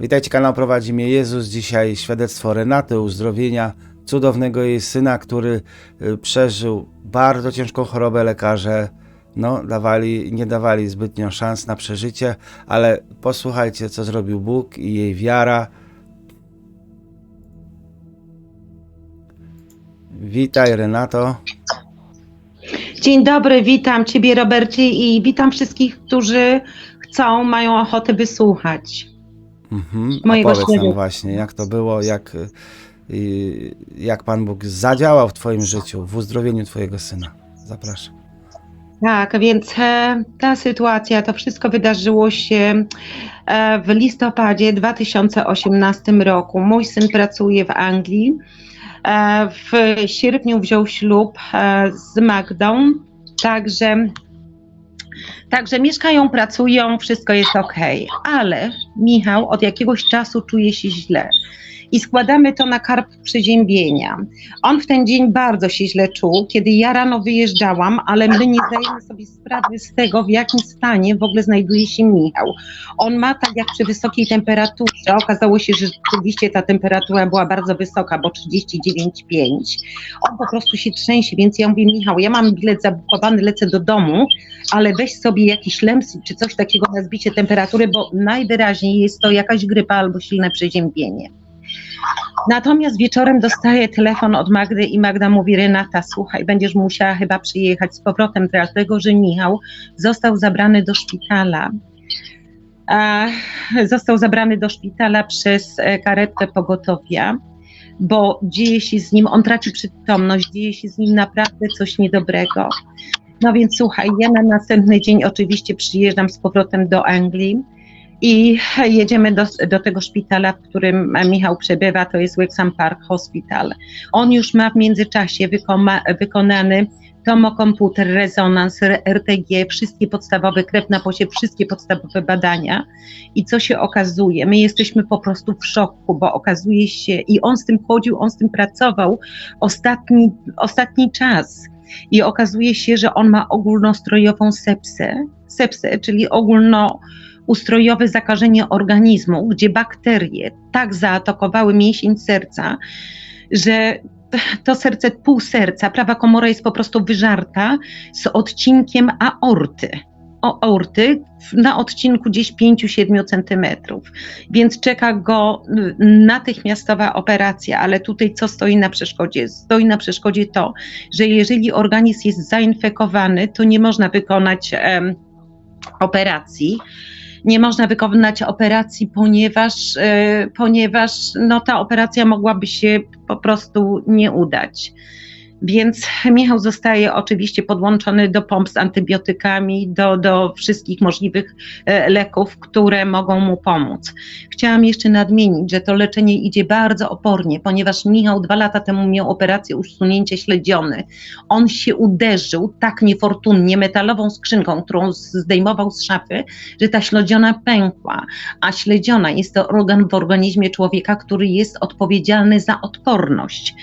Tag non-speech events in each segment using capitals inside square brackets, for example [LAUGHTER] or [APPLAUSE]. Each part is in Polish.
Witajcie, kanał prowadzi mnie Jezus. Dzisiaj świadectwo Renaty, uzdrowienia cudownego jej syna, który y, przeżył bardzo ciężką chorobę. Lekarze no, dawali, nie dawali zbytnio szans na przeżycie, ale posłuchajcie, co zrobił Bóg i jej wiara. Witaj, Renato. Dzień dobry, witam Ciebie, Robercie, i witam wszystkich, którzy chcą, mają ochotę wysłuchać. Mhm. Mojego powiedz nam właśnie, jak to było, jak, y, y, jak Pan Bóg zadziałał w Twoim życiu, w uzdrowieniu Twojego syna. Zapraszam. Tak, więc e, ta sytuacja, to wszystko wydarzyło się e, w listopadzie 2018 roku. Mój syn pracuje w Anglii. E, w sierpniu wziął ślub e, z Magdą, także, także mieszkają, pracują, wszystko jest ok. Ale Michał od jakiegoś czasu czuje się źle. I składamy to na karp przeziębienia. On w ten dzień bardzo się źle czuł, kiedy ja rano wyjeżdżałam, ale my nie zdajemy sobie sprawy z tego, w jakim stanie w ogóle znajduje się Michał. On ma tak jak przy wysokiej temperaturze, okazało się, że rzeczywiście ta temperatura była bardzo wysoka, bo 39,5. On po prostu się trzęsie, więc ja mówię, Michał, ja mam bilet zabukowany, lecę do domu, ale weź sobie jakiś lemsy czy coś takiego na zbicie temperatury, bo najwyraźniej jest to jakaś grypa albo silne przeziębienie. Natomiast wieczorem dostaję telefon od Magdy i Magda mówi, Renata, słuchaj, będziesz musiała chyba przyjechać z powrotem, dlatego że Michał został zabrany do szpitala. A, został zabrany do szpitala przez e, karetkę pogotowia, bo dzieje się z nim, on traci przytomność, dzieje się z nim naprawdę coś niedobrego. No więc słuchaj, ja na następny dzień oczywiście przyjeżdżam z powrotem do Anglii. I jedziemy do, do tego szpitala, w którym Michał przebywa, to jest Wexham Park Hospital. On już ma w międzyczasie wykoma, wykonany tomokomputer, rezonans, RTG, wszystkie podstawowe, krew na posie, wszystkie podstawowe badania. I co się okazuje? My jesteśmy po prostu w szoku, bo okazuje się, i on z tym chodził, on z tym pracował ostatni, ostatni czas. I okazuje się, że on ma ogólnostrojową sepsę, sepsę, czyli ogólno ustrojowe zakażenie organizmu, gdzie bakterie tak zaatakowały mięsień serca, że to serce, pół serca, prawa komora jest po prostu wyżarta z odcinkiem aorty. Aorty na odcinku gdzieś 5-7 centymetrów, więc czeka go natychmiastowa operacja, ale tutaj co stoi na przeszkodzie? Stoi na przeszkodzie to, że jeżeli organizm jest zainfekowany, to nie można wykonać em, operacji, nie można wykonać operacji, ponieważ, e, ponieważ no, ta operacja mogłaby się po prostu nie udać. Więc Michał zostaje oczywiście podłączony do pomp z antybiotykami, do, do wszystkich możliwych e, leków, które mogą mu pomóc. Chciałam jeszcze nadmienić, że to leczenie idzie bardzo opornie, ponieważ Michał dwa lata temu miał operację usunięcia śledziony. On się uderzył tak niefortunnie metalową skrzynką, którą zdejmował z szafy, że ta śledziona pękła. A śledziona jest to organ w organizmie człowieka, który jest odpowiedzialny za odporność.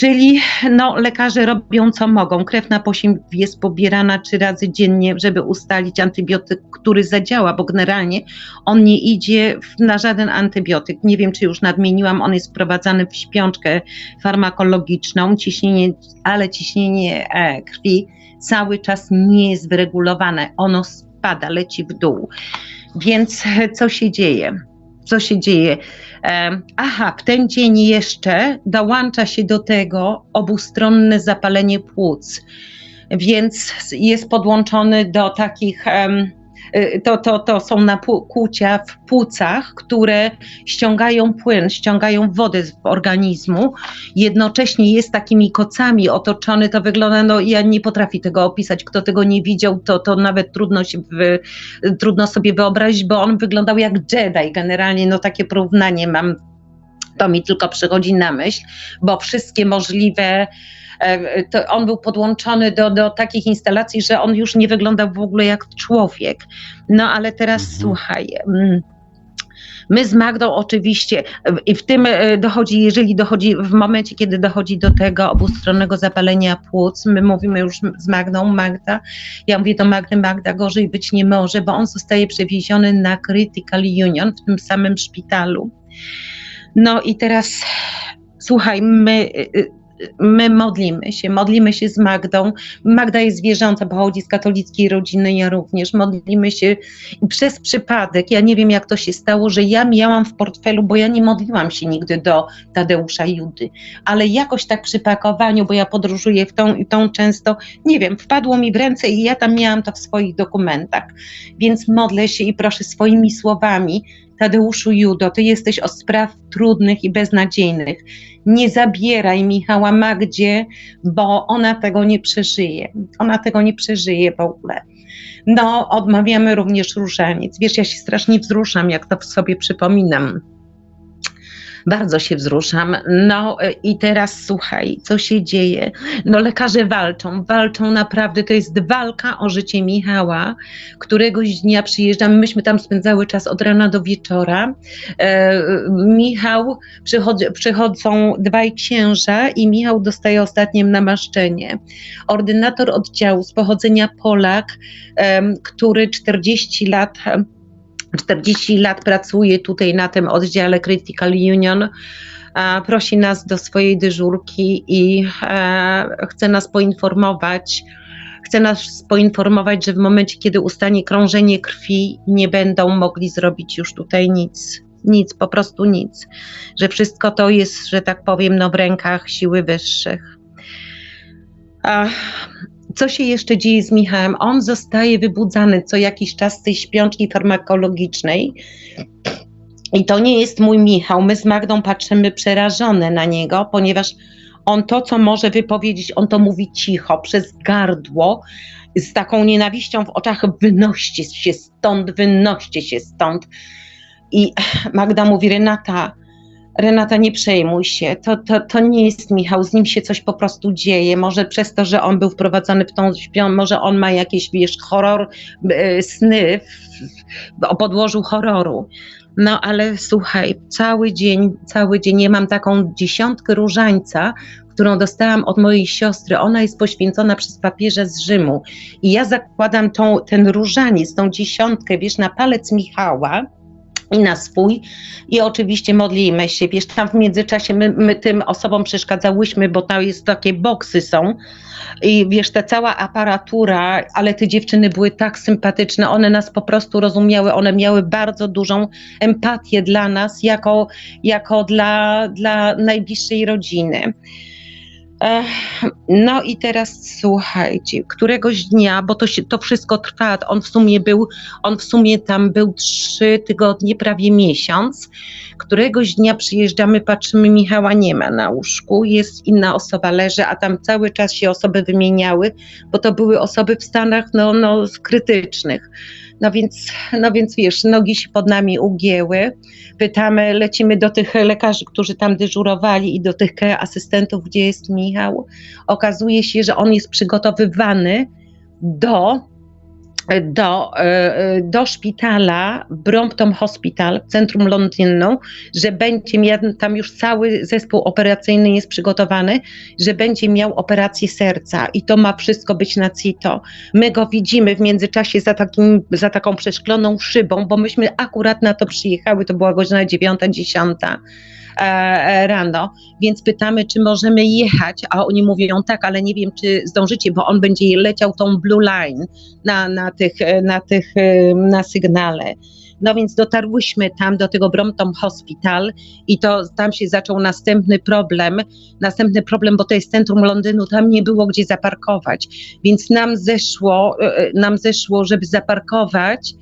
Czyli no, lekarze robią co mogą. Krew na posił jest pobierana trzy razy dziennie, żeby ustalić antybiotyk, który zadziała, bo generalnie on nie idzie na żaden antybiotyk. Nie wiem, czy już nadmieniłam, on jest wprowadzany w śpiączkę farmakologiczną, ciśnienie, ale ciśnienie e, krwi cały czas nie jest wyregulowane. Ono spada, leci w dół. Więc e, co się dzieje? Co się dzieje? Aha, w ten dzień jeszcze dołącza się do tego obustronne zapalenie płuc, więc jest podłączony do takich. y, To, to, to są nakłucia w płucach, które ściągają płyn, ściągają wodę z organizmu. Jednocześnie jest takimi kocami otoczony. To wygląda, no ja nie potrafię tego opisać. Kto tego nie widział, to, to nawet trudno, się trudno sobie wyobrazić, bo on wyglądał jak Jedi. Generalnie, no takie porównanie mam to mi tylko przychodzi na myśl, bo wszystkie możliwe. E, To on był podłączony do, do takich instalacji, że on już nie wyglądał w ogóle jak człowiek. No ale teraz Mhm. słuchaj. mm, My z Magdą oczywiście i w tym e, dochodzi, jeżeli dochodzi, w momencie, kiedy dochodzi do tego obustronnego zapalenia płuc, my mówimy już z Magdą, Magda, ja mówię do Magdy, Magda, gorzej być nie może, bo on zostaje przewieziony na Critical Union w tym samym szpitalu. No i teraz słuchaj, my, y, my modlimy się, modlimy się z Magdą. Magda jest wierząca, pochodzi z katolickiej rodziny, ja również. Modlimy się przez przypadek, ja nie wiem jak to się stało, że ja miałam w portfelu, bo ja nie modliłam się nigdy do Tadeusza Judy, ale jakoś tak przy pakowaniu, bo ja podróżuję w tą i tą często, nie wiem, wpadło mi w ręce i ja tam miałam to w swoich dokumentach. Więc modlę się i proszę swoimi słowami, Tadeuszu Judo, ty jesteś od spraw trudnych i beznadziejnych. Nie zabieraj Michała Magdzie, bo ona tego nie przeżyje. Ona tego nie przeżyje w ogóle. No, odmawiamy również różaniec. Wiesz, ja się strasznie wzruszam, jak to w sobie przypominam. Bardzo się wzruszam. No y, i teraz słuchaj, co się dzieje? No lekarze walczą, walczą naprawdę, to jest walka o życie Michała. Któregoś dnia przyjeżdżamy, myśmy tam spędzały czas od rana do wieczora. E, Michał, przychodzi, przychodzą dwaj księża i Michał dostaje ostatnie namaszczenie. Ordynator oddziału z pochodzenia Polak, em, który 40 lat 40 lat pracuje tutaj na tym oddziale Critical Union. Prosi nas do swojej dyżurki i e, chce nas poinformować, chce nas poinformować, że w momencie, kiedy ustanie krążenie krwi, nie będą mogli zrobić już tutaj nic. Nic, po prostu nic. Że wszystko to jest, że tak powiem, no w rękach siły wyższych. Co się jeszcze dzieje z Michałem? On zostaje wybudzany co jakiś czas z tej śpiączki farmakologicznej. I to nie jest mój Michał. My z Magdą patrzymy przerażone na niego, ponieważ on to, co może wypowiedzieć, on to mówi cicho, przez gardło, z taką nienawiścią w oczach. Wynoście się stąd, wynoście się stąd. I Magda mówi: Renata, Renata, nie przejmuj się, to, to, to nie jest Michał, z nim się coś po prostu dzieje. Może przez to, że on był wprowadzony w tą śpią, może on ma jakieś, wiesz, horror, e, sny w, o podłożu horroru. No ale słuchaj, cały dzień, cały dzień, ja mam taką dziesiątkę różańca, którą dostałam od mojej siostry. Ona jest poświęcona przez papieża z Rzymu. I ja zakładam tą, ten różaniec, tą dziesiątkę, wiesz, na palec Michała i na swój. I oczywiście modlimy się. Wiesz, tam w międzyczasie my, my tym osobom przeszkadzałyśmy, bo tam jest takie boksy są. I wiesz, ta cała aparatura, ale te dziewczyny były tak sympatyczne, one nas po prostu rozumiały, one miały bardzo dużą empatię dla nas, jako, jako dla, dla najbliższej rodziny. No i teraz słuchajcie, któregoś dnia, bo to, się, to wszystko trwa, on w sumie był, on w sumie tam był trzy tygodnie, prawie miesiąc. Któregoś dnia przyjeżdżamy, patrzymy, Michała nie ma na łóżku, jest inna osoba leży, a tam cały czas się osoby wymieniały, bo to były osoby w stanach no, no, krytycznych. No więc, no więc wiesz, nogi się pod nami ugięły. Pytamy, lecimy do tych lekarzy, którzy tam dyżurowali i do tych asystentów, gdzie jest Michał. Okazuje się, że on jest przygotowywany do do, e, do szpitala Brompton Hospital centrum Londynu, że będzie miał, tam już cały zespół operacyjny jest przygotowany, że będzie miał operację serca i to ma wszystko być na CITO. My go widzimy w międzyczasie za, takim, za taką przeszkloną szybą, bo myśmy akurat na to przyjechały, to była godzina dziewiąta, dziesiąta e, rano, więc pytamy, czy możemy jechać, a oni mówią tak, ale nie wiem, czy zdążycie, bo on będzie leciał tą blue line na, na tych, na tych, e, na sygnale. No więc dotarłyśmy tam do tego Brompton Hospital i to tam się zaczął następny problem. Następny problem, bo to jest centrum Londynu, tam nie było gdzie zaparkować. Więc nam zeszło, e, nam zeszło, żeby zaparkować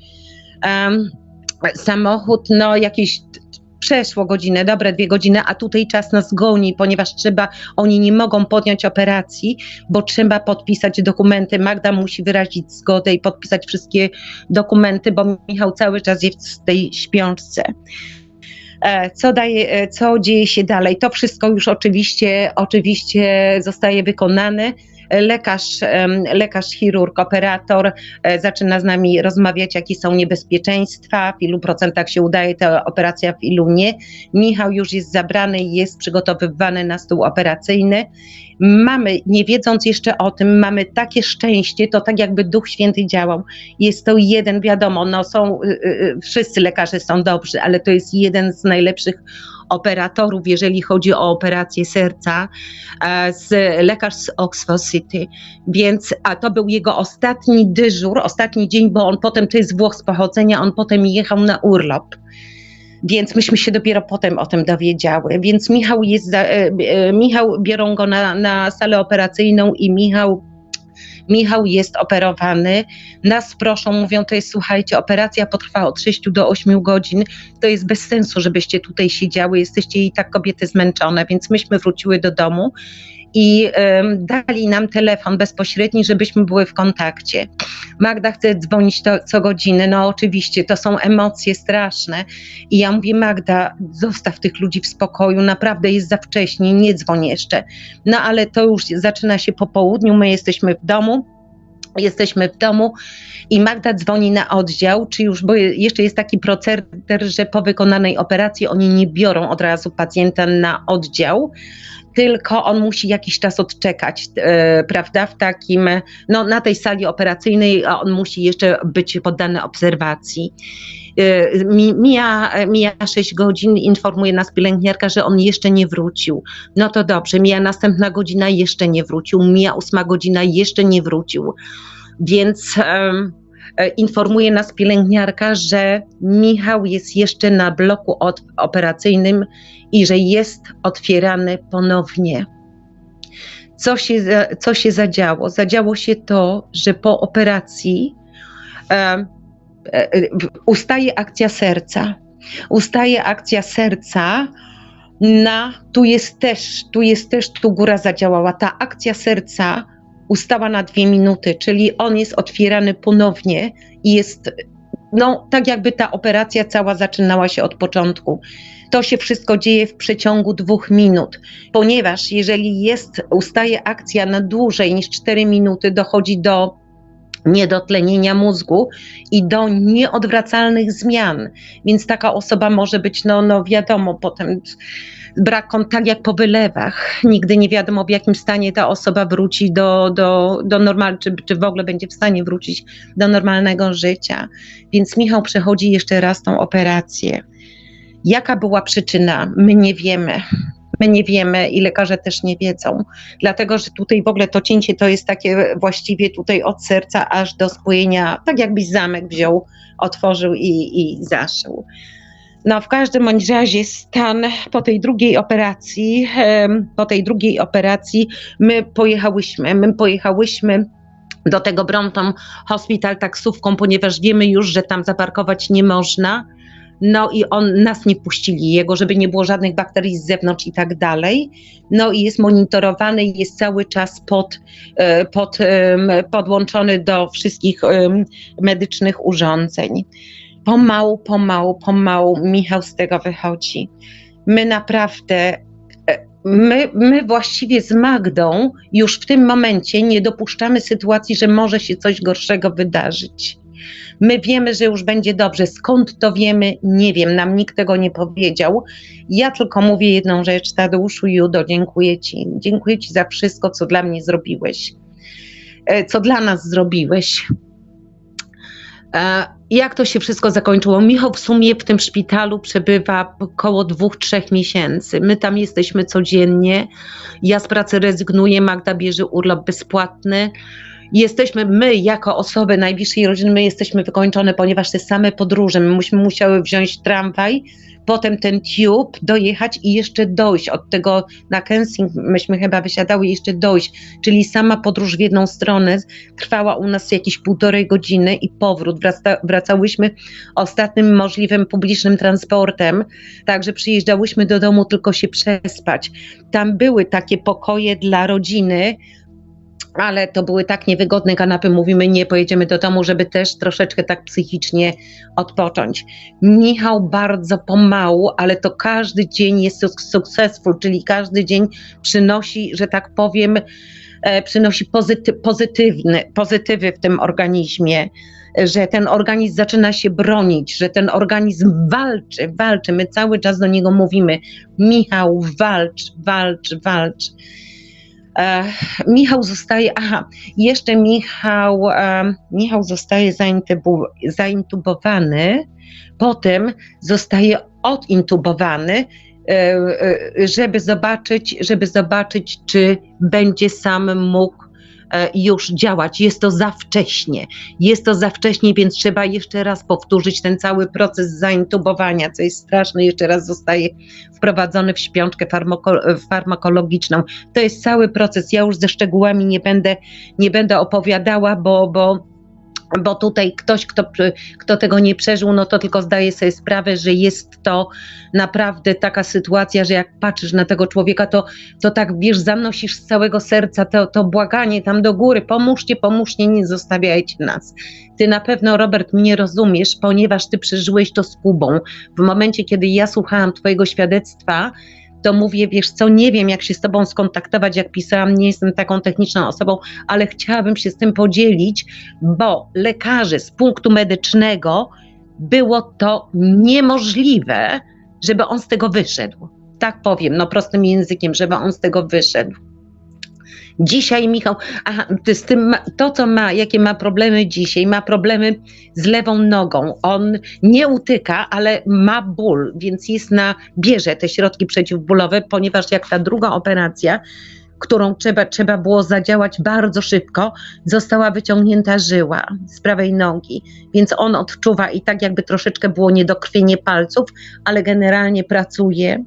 em, samochód, no jakieś przeszło godzinę, dobre dwie godziny, a tutaj czas nas goni, ponieważ trzeba, oni nie mogą podjąć operacji, bo trzeba podpisać dokumenty. Magda musi wyrazić zgodę i podpisać wszystkie dokumenty, bo Michał cały czas jest w tej śpiączce. E, Co, daje, e, co dzieje się dalej? To wszystko już oczywiście, oczywiście zostaje wykonane. Lekarz, lekarz, chirurg, operator e, zaczyna z nami rozmawiać, jakie są niebezpieczeństwa, w ilu procentach się udaje ta operacja, w ilu nie. Michał już jest zabrany i jest przygotowywany na stół operacyjny. Mamy, nie wiedząc jeszcze o tym, mamy takie szczęście, to tak jakby Duch Święty działał. Jest to jeden, wiadomo, no są, y, y, wszyscy lekarze są dobrzy, ale to jest jeden z najlepszych operatorów, jeżeli chodzi o operację serca, e, z lekarz z Oxford City. Więc, a to był jego ostatni dyżur, ostatni dzień, bo on potem, to jest Włoch z pochodzenia, on potem jechał na urlop. Więc myśmy się dopiero potem o tym dowiedziały. Więc Michał jest, e, e, Michał biorą go na, na salę operacyjną i Michał Michał jest operowany. Nas proszą, mówią, to jest, słuchajcie, operacja potrwa od 6 do 8 godzin. To jest bez sensu, żebyście tutaj siedziały. Jesteście i tak kobiety zmęczone, więc myśmy wróciły do domu i dali nam telefon bezpośredni, żebyśmy były w kontakcie. Magda chce dzwonić to, co godzinę. No oczywiście, to są emocje straszne. I ja mówię, Magda, zostaw tych ludzi w spokoju, naprawdę jest za wcześnie, nie dzwoń jeszcze. No ale to już zaczyna się po południu, my jesteśmy w domu. Jesteśmy w domu i Magda dzwoni na oddział, czy już, bo jeszcze jest taki proceder, że po wykonanej operacji oni nie biorą od razu pacjenta na oddział, tylko on musi jakiś czas odczekać, e, prawda, w takim, no na tej sali operacyjnej, on musi jeszcze być poddany obserwacji. E, mi- Mija, mija 6 godzin, informuje nas pielęgniarka, że on jeszcze nie wrócił. No to dobrze, mija następna godzina, jeszcze nie wrócił, mija ósma godzina, jeszcze nie wrócił. Więc e, informuje nas pielęgniarka, że Michał jest jeszcze na bloku od, operacyjnym i że jest otwierany ponownie. Co się, co się zadziało? Zadziało się to, że po operacji e, e, ustaje akcja serca. Ustaje akcja serca na, tu jest też, tu jest też, tu góra zadziałała. Ta akcja serca ustała na dwie minuty, czyli on jest otwierany ponownie i jest, no tak jakby ta operacja cała zaczynała się od początku. To się wszystko dzieje w przeciągu dwóch minut, ponieważ jeżeli jest, ustaje akcja na dłużej niż 4 minuty, dochodzi do niedotlenienia mózgu i do nieodwracalnych zmian. Więc taka osoba może być, no, no wiadomo, potem brak kontaktu, jak po wylewach. Nigdy nie wiadomo, w jakim stanie ta osoba wróci do, do, do normalnego, czy, czy w ogóle będzie w stanie wrócić do normalnego życia. Więc Michał przechodzi jeszcze raz tą operację. Jaka była przyczyna? My nie wiemy. My nie wiemy i lekarze też nie wiedzą, dlatego że tutaj w ogóle to cięcie to jest takie właściwie tutaj od serca aż do spojenia, tak jakbyś zamek wziął, otworzył i, i zaszył. No, w każdym bądź razie stan po tej drugiej operacji, po tej drugiej operacji my pojechałyśmy, my pojechałyśmy do tego Brompton Hospital taksówką, ponieważ wiemy już, że tam zaparkować nie można. No i on nas nie puścili, jego, żeby nie było żadnych bakterii z zewnątrz i tak dalej. No i jest monitorowany jest cały czas pod, e, pod, podłączony do wszystkich medycznych urządzeń pomału, pomału, pomału Michał z tego wychodzi. My naprawdę, e, my, my właściwie z Magdą już w tym momencie nie dopuszczamy sytuacji, że może się coś gorszego wydarzyć. My wiemy, że już będzie dobrze. Skąd to wiemy? Nie wiem, nam nikt tego nie powiedział. Ja tylko mówię jedną rzecz, Tadeuszu Judo, dziękuję Ci. Dziękuję Ci za wszystko, co dla mnie zrobiłeś, e, co dla nas zrobiłeś. E, Jak to się wszystko zakończyło? Michał w sumie w tym szpitalu przebywa około dwóch, trzech miesięcy. My tam jesteśmy codziennie. Ja z pracy rezygnuję, Magda bierze urlop bezpłatny. Jesteśmy, my jako osoby najbliższej rodziny, my jesteśmy wykończone, ponieważ te same podróże, my myśmy musiały wziąć tramwaj, potem ten tube, dojechać i jeszcze dojść od tego na Kensing, myśmy chyba wysiadały jeszcze dojść, czyli sama podróż w jedną stronę trwała u nas jakieś półtorej godziny i powrót. Wraca, wracałyśmy ostatnim możliwym publicznym transportem, także przyjeżdżałyśmy do domu tylko się przespać. Tam były takie pokoje dla rodziny, ale to były tak niewygodne kanapy, mówimy nie, pojedziemy do domu, żeby też troszeczkę tak psychicznie odpocząć. Michał bardzo pomału, ale to każdy dzień jest successful, czyli każdy dzień przynosi, że tak powiem, e, przynosi pozyty, pozytywny, pozytywy w tym organizmie, że ten organizm zaczyna się bronić, że ten organizm walczy, walczy. My cały czas do niego mówimy: Michał, walcz, walcz, walcz. E, Michał zostaje, aha, jeszcze Michał, e, Michał zostaje zaintubowany, potem zostaje odintubowany, e, żeby zobaczyć, żeby zobaczyć, czy będzie sam mógł już działać. Jest to za wcześnie. Jest to za wcześnie, więc trzeba jeszcze raz powtórzyć ten cały proces zaintubowania, co jest straszne. Jeszcze raz zostaje wprowadzony w śpiączkę farmako- farmakologiczną. To jest cały proces. Ja już ze szczegółami nie będę, nie będę opowiadała, bo, bo, bo tutaj ktoś, kto, kto tego nie przeżył, no to tylko zdaje sobie sprawę, że jest to naprawdę taka sytuacja, że jak patrzysz na tego człowieka, to, to tak wiesz, zanosisz z całego serca to, to błaganie tam do góry, pomóżcie, pomóżcie, nie zostawiajcie nas. Ty na pewno, Robert, mnie rozumiesz, ponieważ ty przeżyłeś to z Kubą. W momencie, kiedy ja słuchałam twojego świadectwa, to mówię, wiesz co, nie wiem jak się z tobą skontaktować, jak pisałam, nie jestem taką techniczną osobą, ale chciałabym się z tym podzielić, bo lekarze z punktu medycznego było to niemożliwe, żeby on z tego wyszedł. Tak powiem, no prostym językiem, żeby on z tego wyszedł. Dzisiaj Michał, aha, z tym, to co ma, jakie ma problemy dzisiaj, ma problemy z lewą nogą. On nie utyka, ale ma ból, więc jest na, bierze te środki przeciwbólowe, ponieważ jak ta druga operacja, którą trzeba, trzeba było zadziałać bardzo szybko, została wyciągnięta żyła z prawej nogi, więc on odczuwa i tak jakby troszeczkę było niedokrwienie palców, ale generalnie pracuje.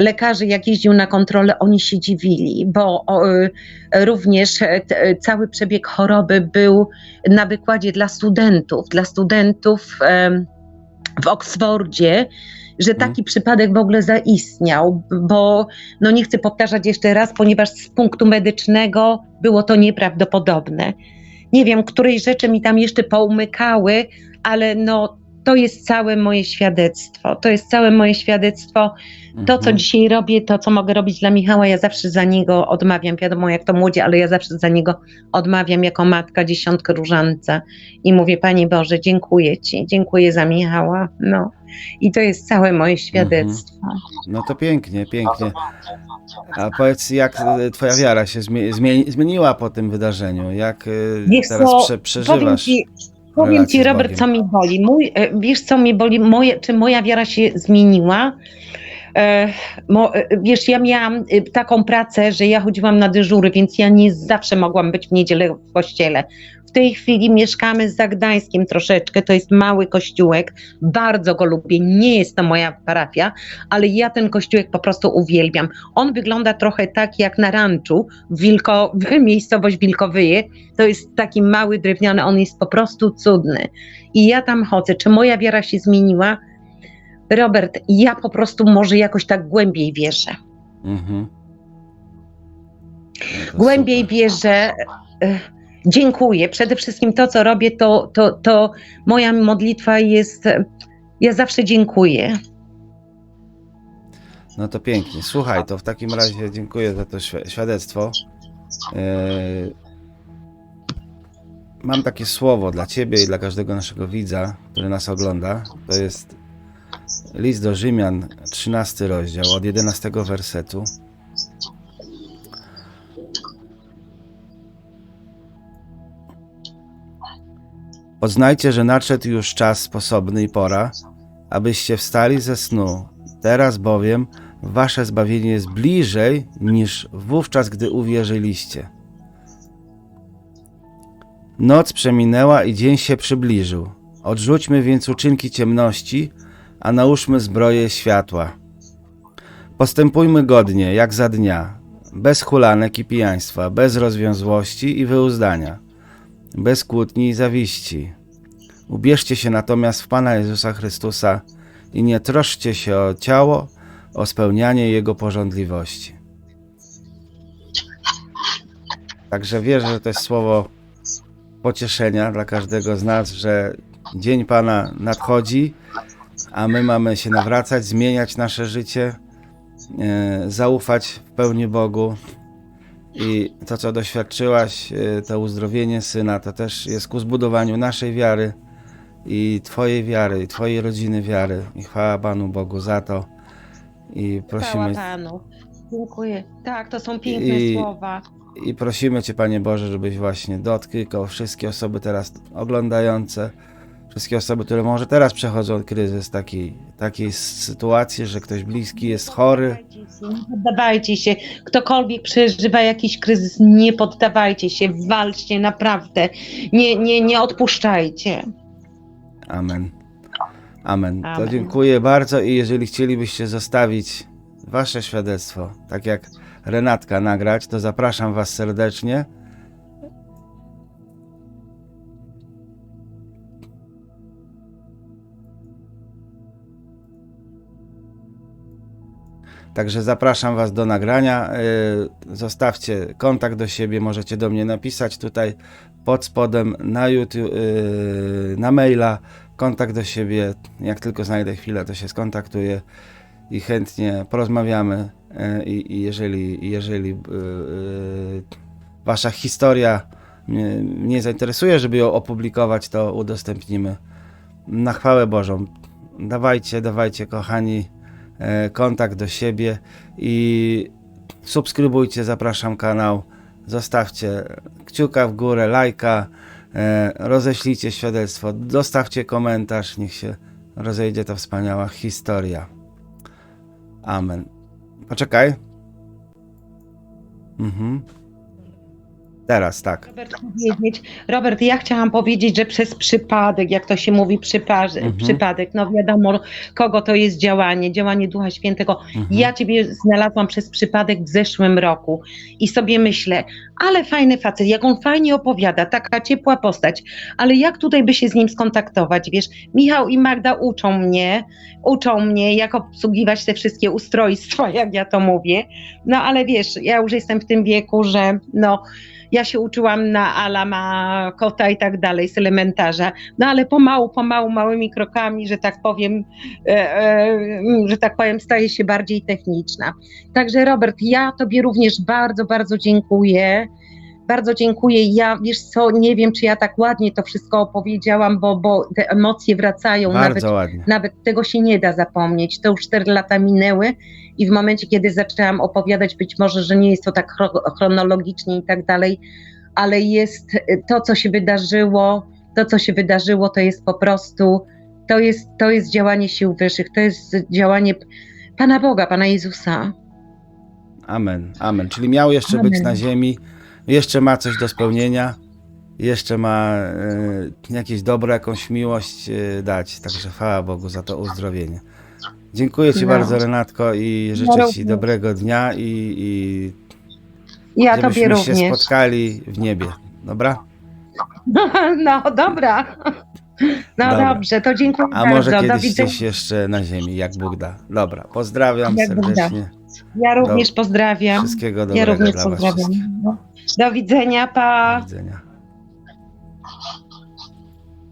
Lekarze, jak jeździł na kontrolę, oni się dziwili, bo y, również e, t, cały przebieg choroby był na wykładzie dla studentów, dla studentów w Oksfordzie, że Mhm. taki przypadek w ogóle zaistniał, bo no nie chcę powtarzać jeszcze raz, ponieważ z punktu medycznego było to nieprawdopodobne. Nie wiem, której rzeczy mi tam jeszcze poumykały, ale no to jest całe moje świadectwo. To jest całe moje świadectwo. To, co Mhm. dzisiaj robię, to, co mogę robić dla Michała, ja zawsze za niego odmawiam. Wiadomo, jak to młodzi, ale ja zawsze za niego odmawiam jako matka dziesiątkę różance i mówię, Panie Boże, dziękuję Ci, dziękuję za Michała. No. I to jest całe moje świadectwo. No to pięknie, pięknie. A powiedz, jak y, twoja wiara się zmie- zmieni- zmieniła po tym wydarzeniu? Jak Wiesz teraz co, prze- przeżywasz? Powiem ci Robert, co mi boli. Mój, e, wiesz, co mi boli? Moje, czy moja wiara się zmieniła? E, e, wiesz, ja miałam e, taką pracę, że ja chodziłam na dyżury, więc ja nie zawsze mogłam być w niedzielę w kościele. W tej chwili mieszkamy za Gdańskiem troszeczkę, to jest mały kościółek, bardzo go lubię, nie jest to moja parafia, ale ja ten kościółek po prostu uwielbiam. On wygląda trochę tak jak na ranczu, Wilko, [LAUGHS] miejscowość Wilkowyje, to jest taki mały, drewniany, on jest po prostu cudny. I ja tam chodzę. Czy moja wiara się zmieniła? Robert, ja po prostu może jakoś tak głębiej wierzę. Mhm. No Głębiej super. wierzę. e, Dziękuję. Przede wszystkim to, co robię, to, to, to moja modlitwa jest. e, Ja zawsze dziękuję. No to pięknie. Słuchaj, to w takim razie dziękuję za to świ- świadectwo. Yy, Mam takie słowo dla ciebie i dla każdego naszego widza, który nas ogląda. To jest list do Rzymian, 13 rozdział, od 11 wersetu. Poznajcie, że nadszedł już czas sposobny i pora, abyście wstali ze snu. Teraz bowiem wasze zbawienie jest bliżej niż wówczas, gdy uwierzyliście. Noc przeminęła i dzień się przybliżył. Odrzućmy więc uczynki ciemności, a nałóżmy zbroję światła. Postępujmy godnie, jak za dnia, bez hulanek i pijaństwa, bez rozwiązłości i wyuzdania, bez kłótni i zawiści. Ubierzcie się natomiast w Pana Jezusa Chrystusa i nie troszczcie się o ciało, o spełnianie Jego porządliwości. Także wierzę, że to jest słowo pocieszenia dla każdego z nas, że Dzień Pana nadchodzi, a my mamy się nawracać, zmieniać nasze życie, e, zaufać w pełni Bogu I to, co doświadczyłaś, y, to uzdrowienie syna, to też jest ku zbudowaniu naszej wiary i Twojej wiary, i Twojej rodziny wiary. I chwała Panu Bogu za to. I Chwała prosimy, Panu. Dziękuję. Tak, to są piękne I- słowa. I prosimy Cię, Panie Boże, żebyś właśnie dotknął wszystkie osoby teraz oglądające, wszystkie osoby, które może teraz przechodzą kryzys takiej, takiej sytuacji, że ktoś bliski jest chory. Nie poddawajcie się. Ktokolwiek przeżywa jakiś kryzys, nie poddawajcie się. Walczcie naprawdę. Nie, nie, nie odpuszczajcie. Amen. Amen. To Amen. dziękuję bardzo i jeżeli chcielibyście zostawić Wasze świadectwo, tak jak Renatka nagrać, to zapraszam Was serdecznie. Także zapraszam Was do nagrania. Yy, Zostawcie kontakt do siebie, możecie do mnie napisać tutaj pod spodem na YouTube, yy, na maila. Kontakt do siebie. Jak tylko znajdę chwilę, to się skontaktuję i chętnie porozmawiamy. Yy, I, jeżeli, jeżeli Wasza historia mnie, mnie zainteresuje, żeby ją opublikować, to udostępnimy na chwałę Bożą. Dawajcie, dawajcie, kochani, kontakt do siebie i subskrybujcie, zapraszam kanał, zostawcie kciuka w górę, lajka, e, roześlijcie świadectwo, zostawcie komentarz, niech się rozejdzie ta wspaniała historia. Amen. Poczekaj. Mhm. Teraz, tak. Robert, powiedzieć, Robert, ja chciałam powiedzieć, że przez przypadek, jak to się mówi, przypa- Mhm. przypadek, no wiadomo, kogo to jest działanie, działanie Ducha Świętego. Mhm. Ja Ciebie znalazłam przez przypadek w zeszłym roku i sobie myślę, ale fajny facet, jak on fajnie opowiada, taka ciepła postać, ale jak tutaj by się z nim skontaktować, wiesz? Michał i Magda uczą mnie, uczą mnie, jak obsługiwać te wszystkie ustrojstwa, [LAUGHS] jak ja to mówię, no ale wiesz, ja już jestem w tym wieku, że no, ja się uczyłam na Alama, Kota i tak dalej z elementarza, no ale pomału, pomału, małymi krokami, że tak powiem, e, e, że tak powiem, staje się bardziej techniczna. Także Robert, ja Tobie również bardzo, bardzo dziękuję. Bardzo dziękuję. Ja, wiesz co, nie wiem, czy ja tak ładnie to wszystko opowiedziałam, bo, bo te emocje wracają, nawet Bardzo ładnie. nawet tego się nie da zapomnieć. To już 4 lata minęły i w momencie, kiedy zaczęłam opowiadać, być może, że nie jest to tak chro- chronologicznie i tak dalej, ale jest y, to, co się wydarzyło, to, co się wydarzyło, to jest po prostu, to jest, to jest działanie sił wyższych, to jest działanie Pana Boga, Pana Jezusa. Amen, amen. Czyli miał jeszcze Amen. być na ziemi, jeszcze ma coś do spełnienia, jeszcze ma e, jakieś dobro, jakąś miłość e, dać. Także chwała Bogu za to uzdrowienie. Dziękuję Ci No. bardzo, Renatko, i życzę Ci również. dobrego dnia i, i Ja żebyśmy się również. spotkali w niebie. Dobra? [LAUGHS] No dobra. No Dobra. dobrze, to dziękuję A może bardzo. Do kiedyś widzenia. gdzieś jeszcze na ziemi, jak Bóg da. Dobra, pozdrawiam Jak serdecznie. Ja również pozdrawiam. Wszystkiego Ja dobrego również dla Was pozdrawiam. Do widzenia, pa. Do widzenia.